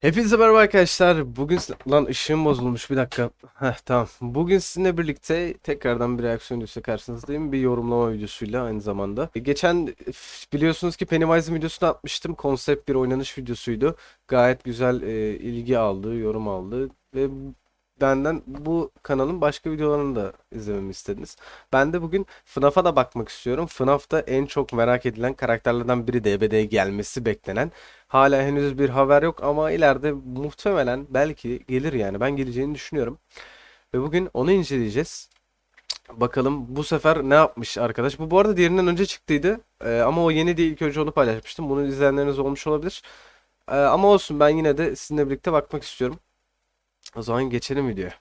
Hepinize merhaba arkadaşlar. Bugün lan ışığım bozulmuş bir dakika. Heh tamam. Bugün sizinle birlikte tekrardan bir reaksiyon videosu karşınızdayım. Bir yorumlama videosuyla aynı zamanda. Geçen f- biliyorsunuz ki Pennywise'ın videosunu atmıştım. Konsept bir oynanış videosuydu. Gayet güzel e, ilgi aldı, yorum aldı ve benden bu kanalın başka videolarını da izlememi istediniz. Ben de bugün FNAF'a da bakmak istiyorum. FNAF'ta en çok merak edilen karakterlerden biri DBD'ye gelmesi beklenen Hala henüz bir haber yok ama ileride muhtemelen belki gelir yani. Ben geleceğini düşünüyorum. Ve bugün onu inceleyeceğiz. Bakalım bu sefer ne yapmış arkadaş. Bu bu arada diğerinden önce çıktıydı. Ee, ama o yeni değil. İlk önce onu paylaşmıştım. Bunu izleyenleriniz olmuş olabilir. Ee, ama olsun ben yine de sizinle birlikte bakmak istiyorum. O zaman geçelim videoya.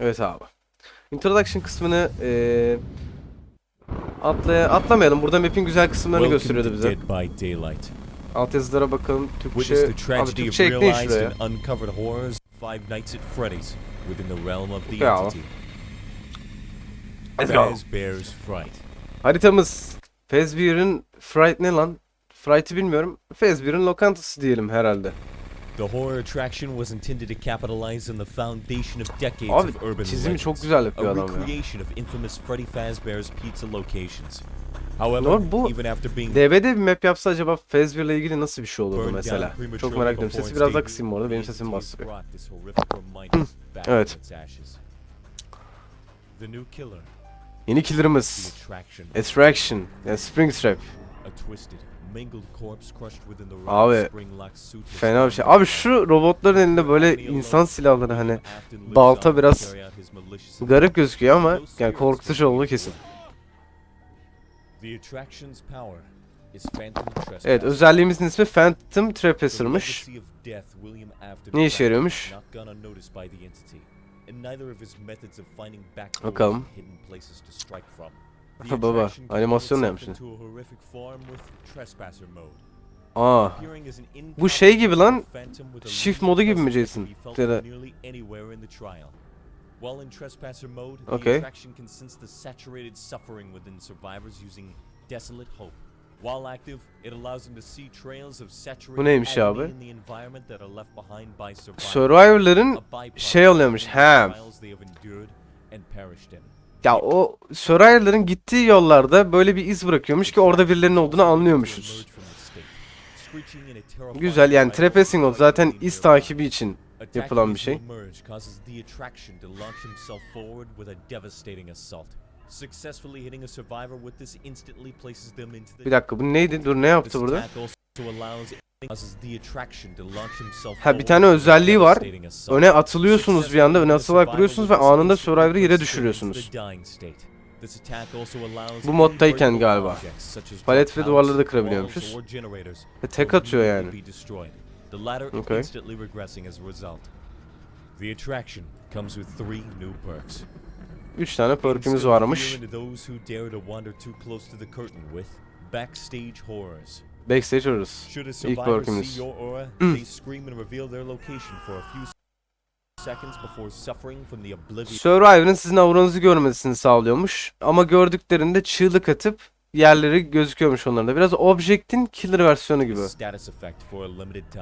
Evet abi. Introduction kısmını eee atlaya atlamayalım. Burada map'in güzel kısımlarını gösteriyordu bize. Alt yazılara bakalım. Türkçe. Abi Türkçe ekleyin şuraya. Five Nights at Freddy's within the realm of the entity. Let's go. Fazbear's Fright. Haritamız Fazbear'ın Fright ne lan? Fright'ı bilmiyorum. Fazbear'ın lokantası diyelim herhalde. The horror attraction was intended to capitalize on the foundation of decades Abi of urban çizimi çok güzel yapıyor adam ya. recreation of infamous Freddy Fazbear's pizza locations. However, Doğru, bu even after being DBD bir map yapsa acaba Fazbear'la ilgili nasıl bir şey olurdu mesela? Çok merak ediyorum. Sesi biraz daha kısayım bu arada. Benim sesim bastırıyor. Evet. Yeni killer'ımız. attraction. Attraction. Yani Springtrap. Abi, Fena bir şey. Abi şu robotların elinde böyle insan silahları hani balta biraz garip gözüküyor ama yani korkutucu olduğu kesin. Evet özelliğimizin ismi Phantom Afton Ne işe yarıyormuş? Bakalım. Ha, baba, animasyon ne yapmışsın? Aa. Bu şey gibi lan, Shift modu gibi mi Jason? that can be felt Ya da- nearly anywhere in the trial. While in Trespasser mode, Okay. attraction can sense the saturated suffering within survivors using desolate hope. While active, it allows them to see trails of saturated neymiş agony abi? in the environment that are left behind by survivors. Survivor'ların şey oluyormuş, of Ya o Survivor'ların gittiği yollarda böyle bir iz bırakıyormuş ki orada birilerinin olduğunu anlıyormuşuz. Güzel yani Trapasing Mode zaten iz takibi için yapılan bir şey. Bir dakika bu neydi? Dur ne yaptı burada? Ha bir tane özelliği var. Öne atılıyorsunuz bir anda. Öne atılarak vuruyorsunuz ve anında Survivor'ı yere düşürüyorsunuz. Bu moddayken galiba. Palet ve duvarları da kırabiliyormuşuz. Ve tek atıyor yani. Okay. 3 tane perk'ümüz varmış. Backstage oluruz. İlk from the oblivion Survivor'ın sizin auranızı görmesini sağlıyormuş. Ama gördüklerinde çığlık atıp yerleri gözüküyormuş onların da. Biraz Object'in killer versiyonu gibi.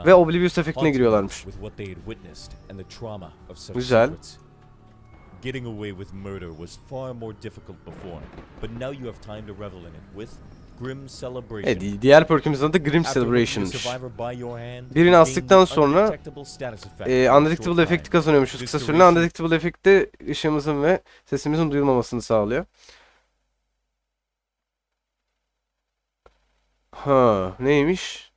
Ve Oblivious efektine giriyorlarmış. Güzel. Getting away with murder was far more difficult before, but now you have time to revel in it with. Evet, diğer perk'ümüzün adı Grim Celebration'mış. Birini astıktan sonra, E, undetectable efekti kazanıyormuşuz kısa süreli. Undetectable efekt de ışığımızın ve sesimizin duyulmamasını sağlıyor. Ha, neymiş?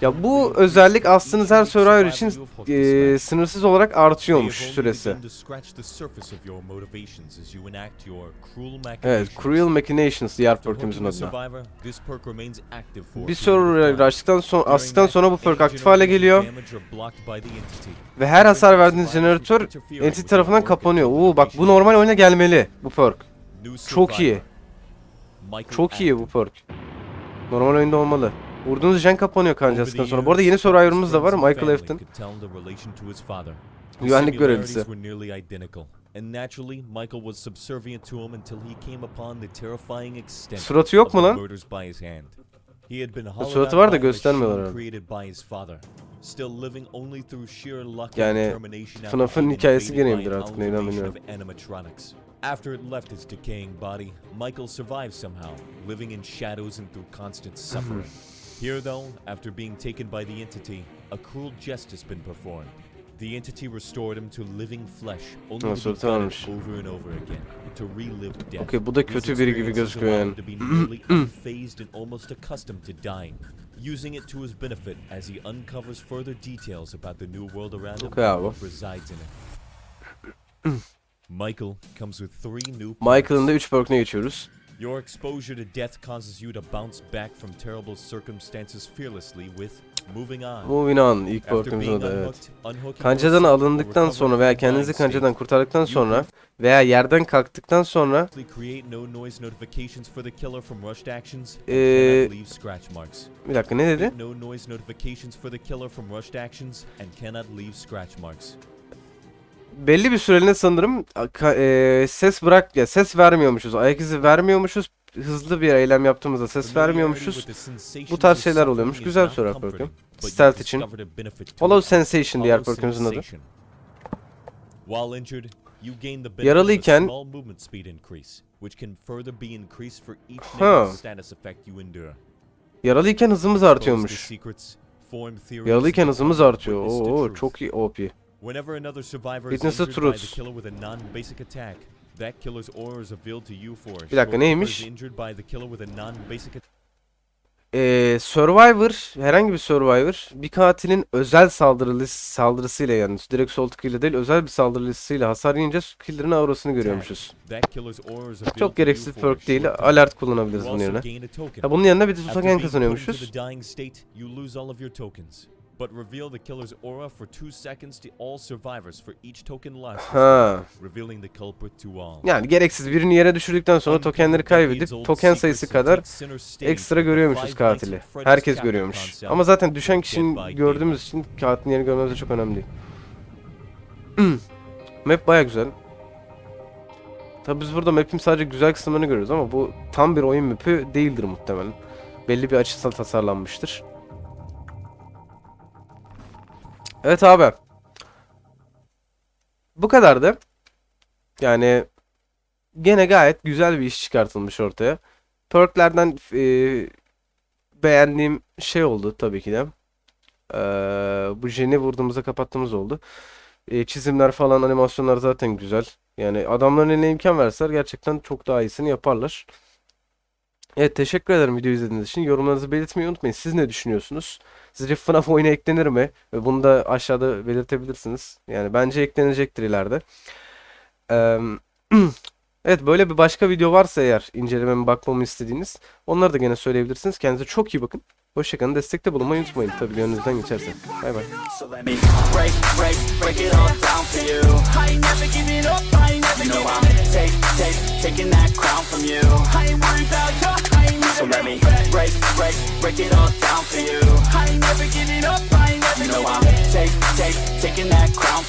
Ya bu özellik aslında her Survivor için e, sınırsız olarak artıyormuş süresi. Evet, Cruel Machinations diğer perk'ümüzün adı. Bir Survivor açtıktan sonra, astıktan sonra bu perk aktif hale geliyor. Ve her hasar verdiğiniz jeneratör entity tarafından kapanıyor. Oo bak bu normal oyuna gelmeli bu perk. Çok iyi. Çok iyi bu perk. Normal oyunda olmalı. Vurduğunuz jen kapanıyor kancasından sonra. Bu arada yeni Survivor'ımız da var Michael Afton. Güvenlik görevlisi. Suratı yok mu lan? suratı var da göstermiyorlar and Yani FNAF'ın hikayesi geneyimdir artık, neyden bilmiyorum. After it left his decaying body, Michael survived somehow, living in shadows and through constant suffering. Here, though, after being taken by the entity, a cruel jest has been performed. The entity restored him to living flesh, only to be suratı gutted over and over again, to relive death. Okey, bu da kötü biri gibi gözüküyor yani. to be nearly unfazed and almost accustomed to dying, using it to his benefit as he uncovers further details about the new world around him Okay and abi. resides in it. Michael comes with three new Michael'ın da perks. 3 perk'üne geçiyoruz. Your exposure to death causes you to bounce back from terrible circumstances fearlessly with moving on. Moving on ilk being adı evet. Kancadan alındıktan sonra veya kendinizi kancadan kurtardıktan sonra veya yerden kalktıktan sonra Ee, bir dakika ne dedi? Belli bir süreliğine sanırım e, ses bırak ya ses vermiyormuşuz. Ayak izi vermiyormuşuz. Hızlı bir eylem yaptığımızda ses vermiyormuşuz. Bu tarz şeyler oluyormuş. Güzel bir soru perk'üm. Stealth için. Hollow Sensation diğer perk'ümüzün adı. Yaralıyken Ha. Yaralıyken hızımız artıyormuş. Yaralıyken hızımız artıyor. Oo çok iyi OP. Whenever another survivor is the injured by the killer with a non-basic attack, that killer's aura is revealed to you for a Bir dakika, neymiş? is injured by the killer with a non-basic attack. Ee, Survivor, herhangi bir Survivor bir katilin özel saldırı list- saldırısıyla yani direkt sol tıkıyla değil özel bir saldırı listesiyle hasar yiyince killer'ın aurasını görüyormuşuz. That killer's aura is revealed Çok to you gereksiz for a perk değil. short time. Alert You kullanabiliriz bunun also yerine. gain a token. Ya bunun yanına bir de After being put into kazanıyormuşuz. the dying state, you lose all of your tokens. But reveal the killer's aura for two seconds to all survivors for each token lost, Ha. revealing the culprit to all. Yani gereksiz birini yere düşürdükten sonra tokenleri kaybedip token sayısı kadar ekstra görüyormuşuz katili. Herkes görüyormuş. Ama zaten düşen kişinin gördüğümüz için katilin yerini görmemiz de çok önemli değil. Map baya güzel. Tabi biz burada map'in sadece güzel kısımlarını görüyoruz ama bu tam bir oyun map'i değildir muhtemelen. Belli bir açısal tasarlanmıştır. Evet abi. Bu kadardı. Yani gene gayet güzel bir iş çıkartılmış ortaya. Perklerden e, beğendiğim şey oldu tabii ki de. Ee, bu jeni vurduğumuzda kapattığımız oldu. E, çizimler falan animasyonlar zaten güzel. Yani adamların eline imkan verseler gerçekten çok daha iyisini yaparlar. Evet teşekkür ederim video izlediğiniz için. Yorumlarınızı belirtmeyi unutmayın. Siz ne düşünüyorsunuz? Sizce FNAF oyuna eklenir mi? Bunu da aşağıda belirtebilirsiniz. Yani bence eklenecektir ileride. Eee Evet böyle bir başka video varsa eğer incelememi bakmamı istediğiniz onları da gene söyleyebilirsiniz. Kendinize çok iyi bakın. Hoşçakalın. Destekte bulunmayı unutmayın. Tabii gönlünüzden geçerse. Bay bay. break it all down for you I ain't never giving up, I ain't never you know I'm it. take, take, taking that crown from you I ain't worried about your I ain't never So let me break, break, break it all down for you I ain't never giving up, I ain't never you know I'm it. take, take, taking that crown from you